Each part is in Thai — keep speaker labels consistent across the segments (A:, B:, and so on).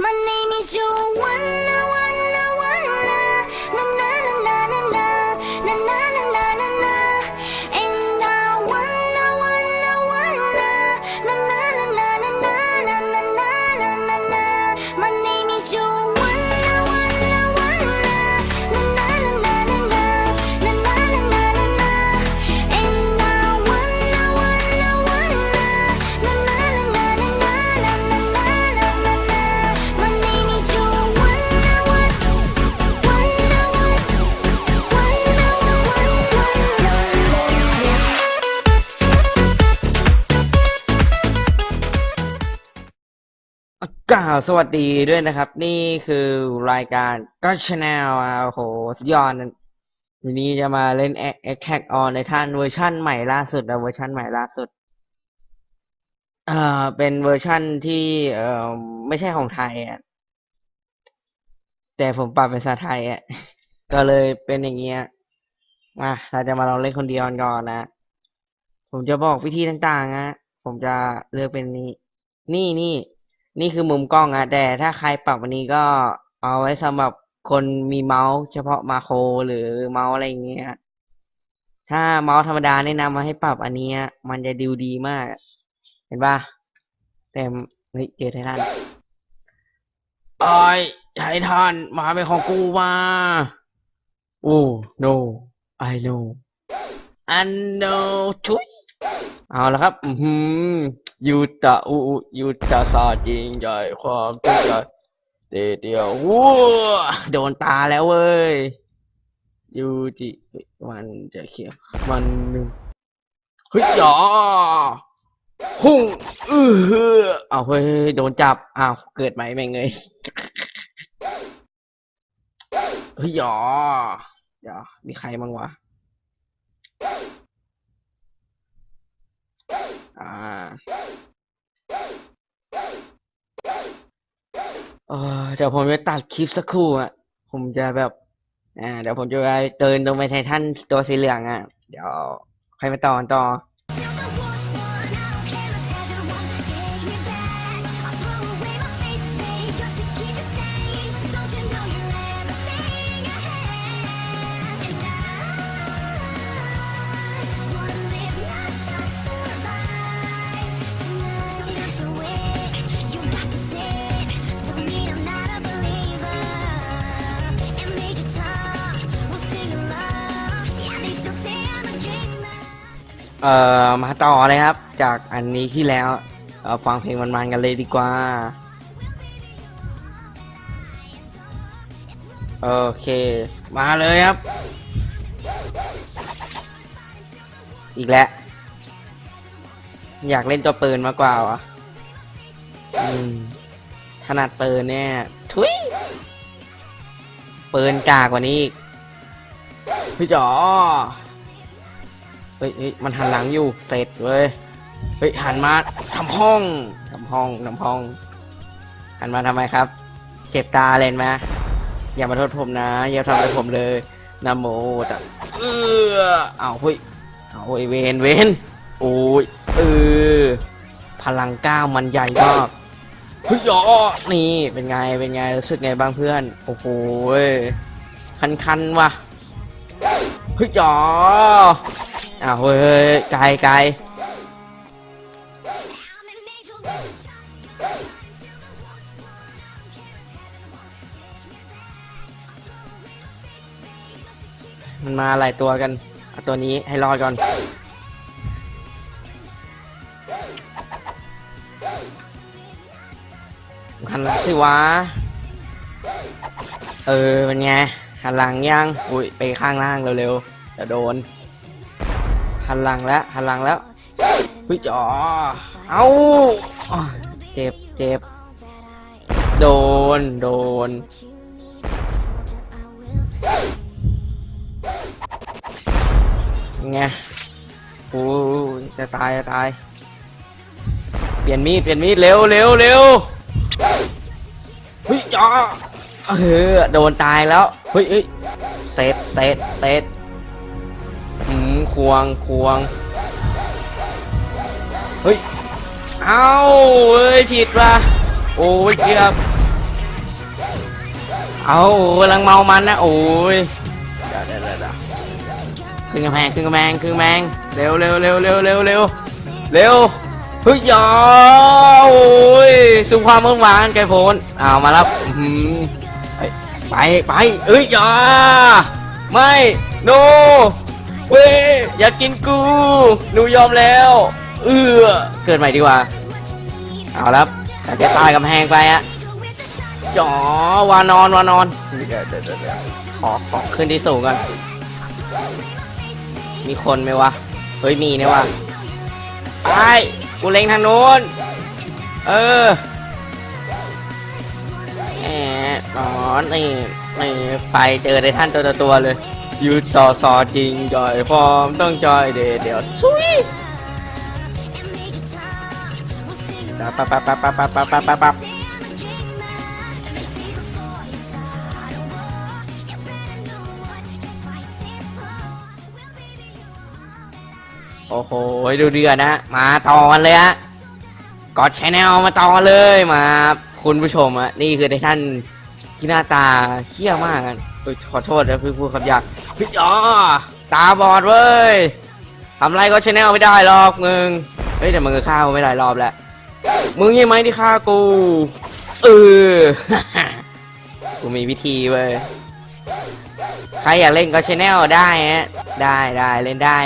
A: My name is Joanna,
B: กล่าวสวัสดีด้วยนะครับ นี่คือรายการก็ชแนลอะโอ้โหสุดยอดนวันนี้จะมาเล่นแอคแท็กออนในท่านเวอร์ชั่นใหม่ล่าสุดนะเวอร์ชั่นใหม่ล่าสุดเอ่อเป็นเวอร์ชั่นที่เอ่อไม่ใช่ของไทยอะแต่ผมปรับเป็นภาษาไทยอะก็เลยเป็นอย่างเงี้ยมาเราจะมาลองเล่นคนเดียวก่อนนะผมจะบอกวิธีต่างๆนะผมจะเลือกเป็นนี้ นี่นี่ นี่คือมุมกล้องอะแต่ถ้าใครปรับวันนี้ก็เอาไว้สำหรับคนมีเมาส์เฉพาะมาโครหรือเมาส์อะไรอย่างเงี้ย ถ้าเมาส์ธรรมดาแนะนำมาให้ปรับอันเนี้ยมันจะดูดีมาก เห็นปะแต่เฮ้ยเจอไททันไอ้ยไททันมาเป็นของกูมาโอ้ no I know I know ชุยเอาละครับ อือหือ ยูตะอูอยูตะซาจริงใหญ่ความตั้งใจเดเดียวว้าโดนตาแล้วเว้ยยูจิมันจะเขียวมันหนึ่งเฮ้ยจ๋อหุ่งอือฮือเอาเฮ้ยโดนจับอ้าวเกิดไหมแม่งเงยเฮ้ยจ๋อเดี๋ยวมีใครบ้างวะอ่า เออเดี๋ยวผมจะตัดคลิปสักครู่อะ ผมจะแบบ อ่า เดี๋ยวผมจะไปเดินลงไปไททันตัวสีเหลืองอะ เดี๋ยวใครมาต่อต่อ เอ่อมาต่อเลยครับ จากอันนี้ที่แล้วเอ่อฟังเพลงมันๆกันเลยดีกว่า โอเค มาเลยครับ อีกแล้ว อยากเล่นตัวปืนมากกว่าวะอืมถนัดปืนเนี่ย ทุยปืนกากกว่านี้อีกพี่จ๋อ เฮ้ยเฮ้ยมันหันหลังอยู่เสร็จเว้ยเฮ้ยหันมาทำห้องทำห้องทำห้องหันมาทำไมครับ เจ็บตาเล่นไหมอย่ามาโทษผมนะ อย่าทำอะไรผมเลยนะโมตะเออเอาเฮ้ยเอาเฮ้ยเวนเวนโอ้ยเออพลังก้าวมันใหญ่มากเฮ้ยอ๋อนี่เป็นไงเป็นไงรู้สึกไงบ้างเพื่อนโอ้โหคันคันว่ะเฮ้ยจ๋อ อ้าวเฮ้ยไกลไกลมันมาหลายตัวกันเอาตัวนี้ให้รอดก่อน หันหลังสิวะ เออเป็นไงหันหลังยัง อุ้ยไปข้างล่างเร็วๆจะโดน หันหลังแล้วหันหลังแล้วเฮ้ยจอเอาเจ็บเจ็บโดน โดน ไงโอ้จะตายจะตาย เปลี่ยนมีด เปลี่ยนมีด เร็วเร็วเร็วเฮ้ยจ๋อเออโดนตายแล้ว เฮ้ยเฮ้ยเซตเซตเตหืม ควงควง เฮ้ย เอาเฮ้ย ผิดว่ะโอ้ยเกือบเอากำลังเมามันนะ โอ้ยเดี๋ยวเดี๋ยวเดี๋ยวขึ้นกำแพงขึ้นกำแพงขึ้นกำแพงเร็วเร็วเร็วเร็วเร็วเร็วเร็วเฮ้ยยาโอ้ยสุขความเมื่อวานไก่โพนเอามาแล้วไปไปเอ้ยยาไม่ โน เว้ยอย่ากินกูหนูยอมแล้ว เออเกิดใหม่ดีกว่า เอาล้วแต่จะตายกำแพงไปอะจ๋อวานอนวานอนเดี๋ยวเดี๋ยวเดี๋ยวเดี๋ยวขอขอขึ้นที่สูงก่อนมีคนไหมวะ เฮ้ยมีเนี่ยวะไปกูเล็งทางโน้น เออแหมนอนนี่นี่ไปเจอในท่านตัวต่อตัวเลย ยืดต่อซอจริงจอยพร้อมต้องจอยเดี๋ยวเดี๋ยวซุยปั๊บปั๊บปั๊บปั๊บปั๊บปั๊บปั๊บปั๊บปั๊บโอ้โหดูเดือดนะ มาต่อกันเลยฮะกดชแนลมาต่อกันเลยมา คุณผู้ชมอะนี่คือในท่านที่หน้าตาเขี้ยมากอะเอ้ยขอโทษนะพี่พูดคำหยาบพี่จ๋อตาบอดเว้ยทำไรก็ชแนลไม่ได้หรอกมึงเฮ้ยแต่มึงก็ฆ่ากูไม่หลายรอบแล้วมึงยังไหมที่ฆ่ากูเออ กูมีวิธีเว้ยใครอยากเล่นก็ชแนลได้ฮะได้ได้เล่นได้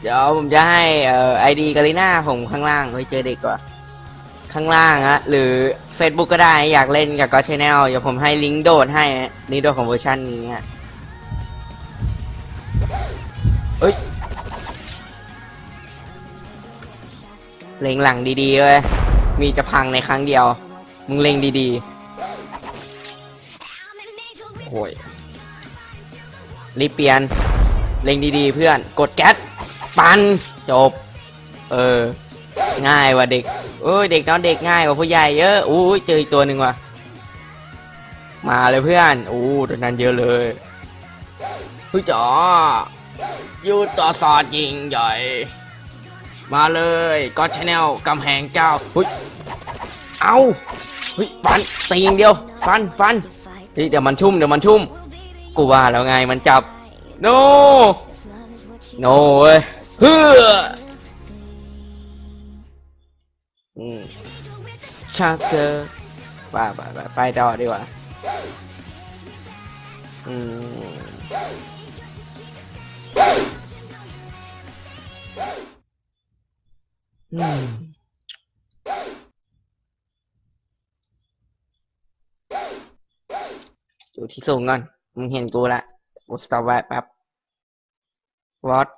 B: เดี๋ยวผมจะให้เอ่อไอดีกาลิน่าผมข้างล่างเฮ้ยเจอเด็กกว่า ข้างล่างฮะหรือ Facebook ก็ได้ อยากเล่นกับก็ชแนลเดี๋ยวผมให้ลิงก์โดดให้นี่โดดของเวอร์ชันนี้ฮะเอ้ยเล็งหลังดีๆเว้ยมีจะพังในครั้งเดียว มึงเล็งดีๆโอ้ยรีบเปลี่ยน เล็งดีๆเพื่อน กดแก๊สปันจบ เออ ง่ายว่ะเด็ก เอ้ยเด็กน้องเด็กง่ายกว่าผู้ใหญ่เยอะอู้ยเจออีกตัวหนึ่งว่ะมาเลยเพื่อนอู้ตัวนั้นเยอะเลยเฮ้ยจ๋อยูต่อสอจริงใหญ่ มาเลยก็ชแนลกำแพงเจ้าเฮ้ยเอาเฮ้ยฟันตีอย่างเดียวฟันฟันเฮ้ยเดี๋ยวมันชุ่มเดี๋ยวมันชุ่มกูว่าแล้วไงมันจับโนโนเว้ยเฮ้อ ชักเจอไปไปไปไปต่อดีกว่า อืมอืมอยู่ที่สูงก่อน มึงเห็นกูละกูสต็อปไว้แป๊บวอต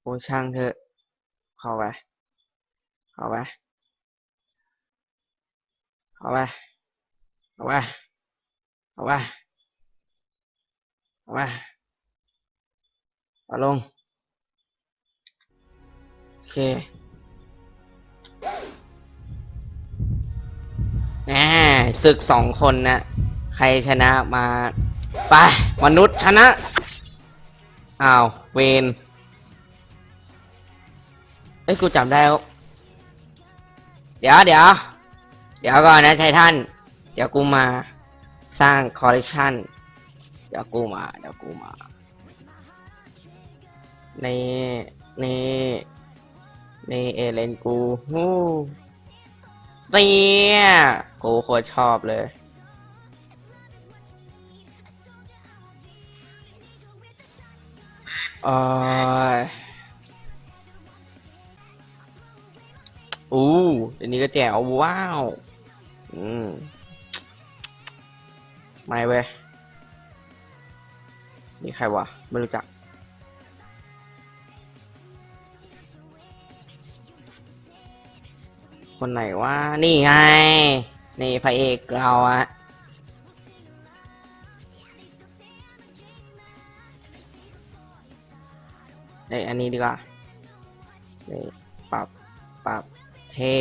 B: โอ้ช่างเถอะ เข้าไป เข้าไปเข้าไปเข้าไปเข้าไปเข้าไปเอาลง โอเคแหมศึกสองคนนะใครชนะมาไปมนุษย์ชนะ อ้าว เวนเอ้ย กูจำได้แล้ว เดี๋ยวเดี๋ยวเดี๋ยวก่อนนะไททันเดี๋ยวกูมาสร้างคอลเลคชันเดี๋ยวกูมาเดี๋ยวกูมาในี่นี่นี่เอเลนกูฮู้เนี่ยกูโคตรชอบเลยอ้ย อู้เดี๋ยวนี้ก็แจ๋วว้าว อืม ไม่เว้ย นี่ใครวะ ไม่รู้จัก คนไหนว่านี่ไง นี่พระเอกเราอะเอ้ยอันนี้ดีกว่านี่ปรับ ปรับ เท่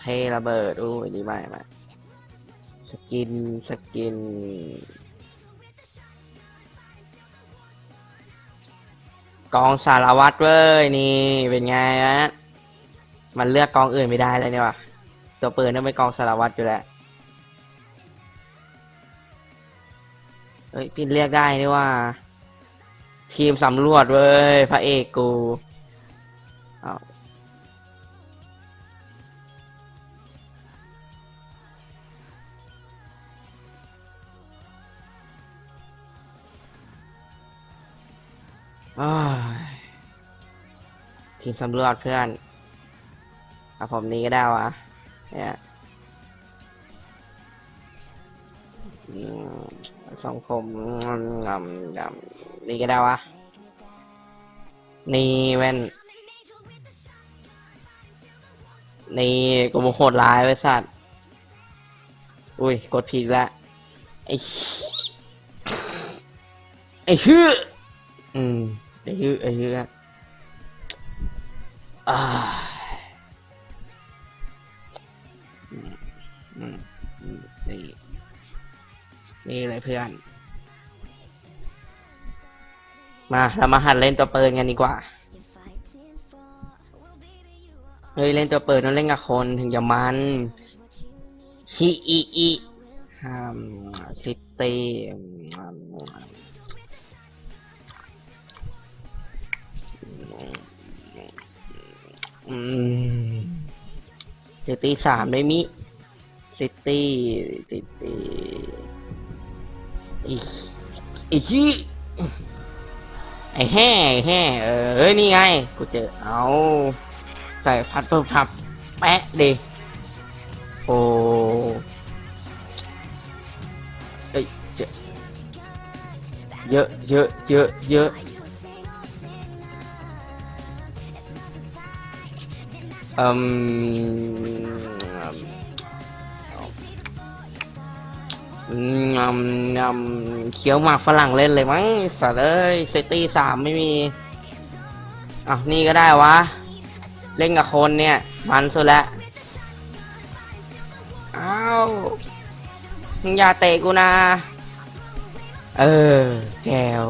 B: เท่ระเบิดอู้อันนี้ไม่ไม่สกินสกินกองสารวัตรเว้ยนี่เป็นไงฮะมันเลือกกองอื่นไม่ได้เลยเนี่ยว่ะตัวปืนนั่นเป็นกองสารวัตรอยู่แล้วเฮ้ยพี่เรียกได้นี่ว่า ทีมสำรวจเว้ยพระเอกกูเอา ทีมสำรวจเพื่อนเอาผมนี้ก็ได้วะเนี่ยสองผมงำงำนี่ก็ได้วะ นี่แว่น นี่กูโมโหดร้ายไว้สัตว์ อุ้ย กดผิดละ ไอ้ ไอ้ฮืออืม ไอ้ฮือไอ้ฮือนี่นี่เลยเพื่อน มาเรามาหัดเล่นตัวเปืนกันดีกว่า เฮ้ยเล่นตัวเปืนต้องเล่นกับคนถึงจะมันฮิอีอีฮัมซิตี้ อืมซิตี้สามได้มิซิตี้ซิตี้อีไอชี้ไอ้แห่ไอแห่เออเฮ้ยนี่ไง กูเจอ เอา ใส่พัดเพิ่มพับ แปะดิโอ้เอ้ยเยอะเยอะเยอะเยอะ อืมอืมงำงำเคี้ยวหมากฝรั่งเล่นเลยมั้งสัตว์เอ้ยเซตี้สามไม่มีอะนี่ก็ได้วะ เล่นกับคนเนี่ย มันสุดละอ้าวมึงอย่าเตะกูนะ เออแกว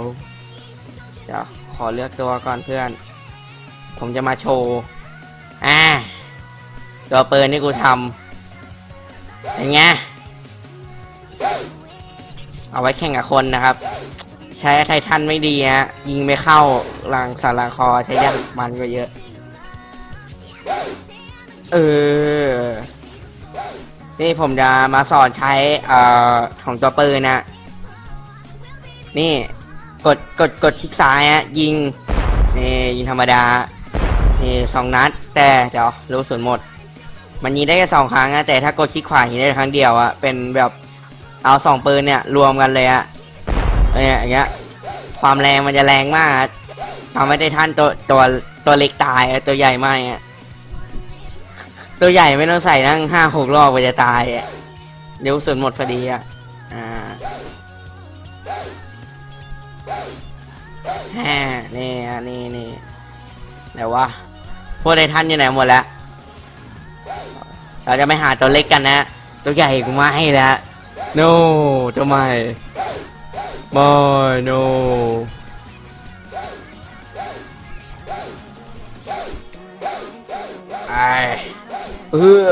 B: เดี๋ยวขอเลือกตัวก่อนเพื่อน ผมจะมาโชว์ อ่าตัวปืนนี่กูทำเป็นไงเอาไว้แข่งกับคนนะครับ ใช้ไททันไม่ดีฮะยิงไม่เข้าหลังสารคอใช้ยันมันก็เยอะ เออ นี่ผมจะมาสอนใช้เอ่อของตัวปืนนะ นี่ กดกดกดคลิกซ้ายฮะยิงนี่ยิงธรรมดา นี่สองนัด แต่เดี๋ยวรู้ส่วนหมด มันยิงได้แค่สองครั้งนะแต่ถ้ากดคลิกขวายิงได้ครั้งเดียวอะเป็นแบบเอาสองปืนเนี่ยรวมกันเลยอะเนี่ยอย่างเงี้ย ความแรงมันจะแรงมากทำให้ได้ท่านตัวตัวตัวเล็กตายตัวใหญ่ไม่อะตัวใหญ่ไม่ต้องใส่นั่งห้าหกรอบก็จะตายอะเดี๋ยวส่วนหมดพอดีอะอ่าแฮ่นี่อ่นี่นี่ไหนวะ พวกไททันอยู่ไหนหมดแล้ว เราจะไม่หาตัวเล็กกันนะ ตัวใหญ่กูไม่แล้ว no ตัวใหม่ไม่ no ไอเออ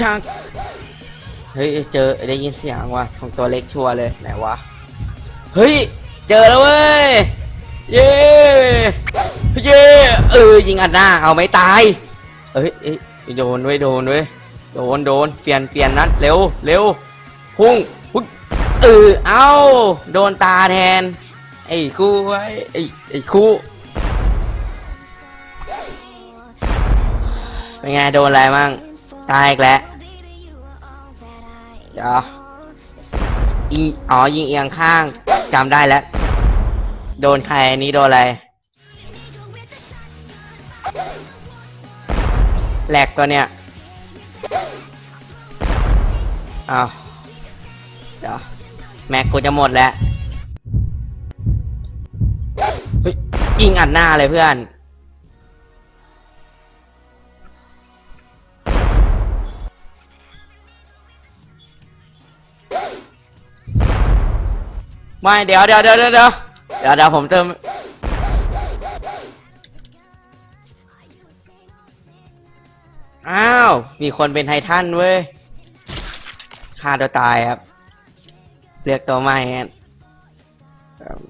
B: ชักเฮ้ยเจอได้ยินเสียงว่ะของตัวเล็กชัวร์เลยไหนวะ เฮ้ย เจอแล้วเว้ย เย้เย้เออยิงอัดหน้าเอาไม่ตายเอ้ยเอ้ยโดนเว้ยโดนเว้ยโดนโดนเปลี่ยนเปลี่ยนนัดเร็วเร็วพุ่งพุ่งเออเอาโดนตาแทนไอ้คู่ไว้ไอ้ไอ้คู่เป็นไงโดนอะไรมั่งตายอีกแล้วเดี๋ยวยิงอ๋อยิงเอียงข้างจำได้แล้ว โดนใครอันนี้โดนอะไร แหลกตัวเนี้ยอ้าวเดี๋ยวแม็กกูจะหมดแล้วยิงอัดหน้าเลยเพื่อน ไม่เดี๋ยวเดี๋ยวเดี๋ยวเดี๋ยว เดี๋ยวเดี๋ยวผมเติมอ้าว มีคนเป็นไททันเว้ยฆ่าตัวตายครับ เลือกตัวใหม่ฮะเอิ่ม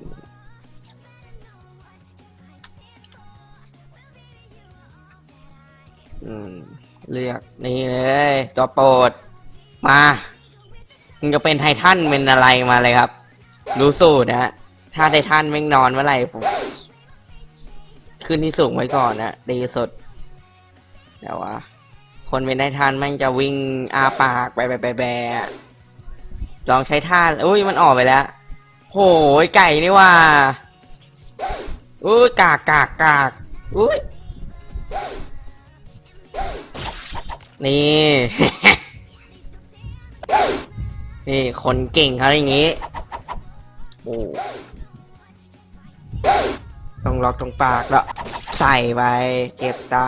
B: อืมเลือกนี่เลย ตัวโปรด มา มึงจะเป็นไททันเป็นอะไรมาเลยครับ รู้สูตรนะฮะ ถ้าไททันแม่งนอนเมื่อไหร่ผมขึ้นที่สูงไว้ก่อนนะดีสุดแต่ว่า คนเป็นไททันแม่งจะวิ่งอาปากไปไปไปแบลองใช้ท่าอุ้ยมันออกไปแล้วโหยไก่นี่ว่าอุ้ยกากกากกากอุ้ยนี่ นี่ คนเก่งเขาอย่างนี้ โอ้ ต้องล็อกตรงปากแล้วใส่ไปเก็บตา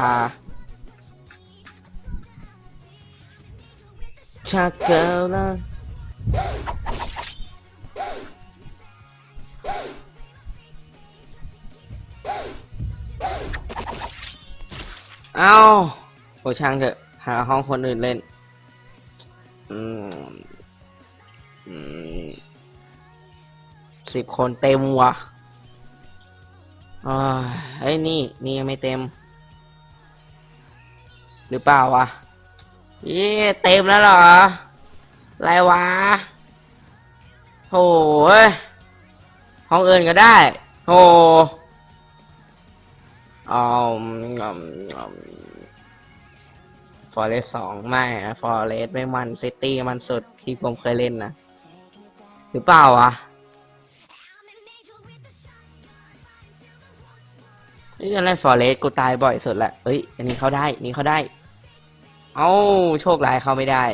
B: ชักเกิลนะเอาโอช่างเถอะ หาห้องคนอื่นเล่น อืมสิบคนเต็มว่ะ อ่าเฮ้ยนี่ นี่ยังไม่เต็ม หรือเปล่าวะเย้เต็มแล้วเหรอไรวะโอ้ยห้องอื่นก็ได้โอ้อมอมอมฟอเรสสองไม่ฟอะฟอเรสไม่มันซิตี้มันสุดที่ผมเคยเล่นนะ หรือเปล่าวะ นี่อะไรฟอเรสกูตายบ่อยสุดละเอ้ย อันนี้เขาได้นนี้เขาได้ เอ้าโชคร้ายเขาไม่ได้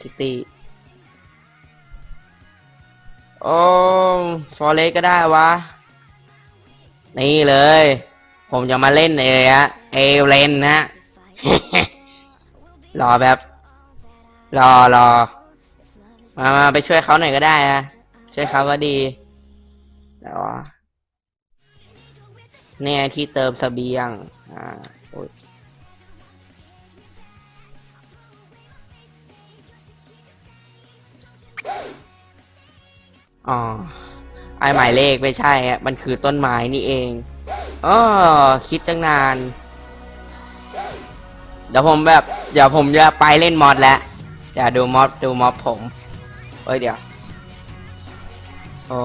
B: ซิตี้โอ้ฟอเรสก็ได้วะ นี่เลย ผมจะมาเล่นเอฮะ เอเลนนะ รอแบบ รอรอ มามาไปช่วยเขาหน่อยก็ได้ฮะช่วยเขาก็ดีแต่ว่าเนี่ยที่เติมเสบียง อ่าโอ้ยอ๋อ ไอหมายเลขไม่ใช่อะมันคือต้นไม้นี่เองอ๋อคิดตั้งนาน เดี๋ยวผมแบบ เดี๋ยวผมจะไปเล่นมอดแล้ว อย่าดูม็อบดูม็อบผมเอ้ยเดี๋ยว โอ้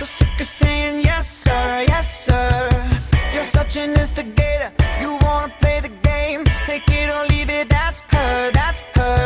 C: so sick of saying yes sir yes sir. You're such an instigator you wanna play the game. Take it or leave it that's her that's her.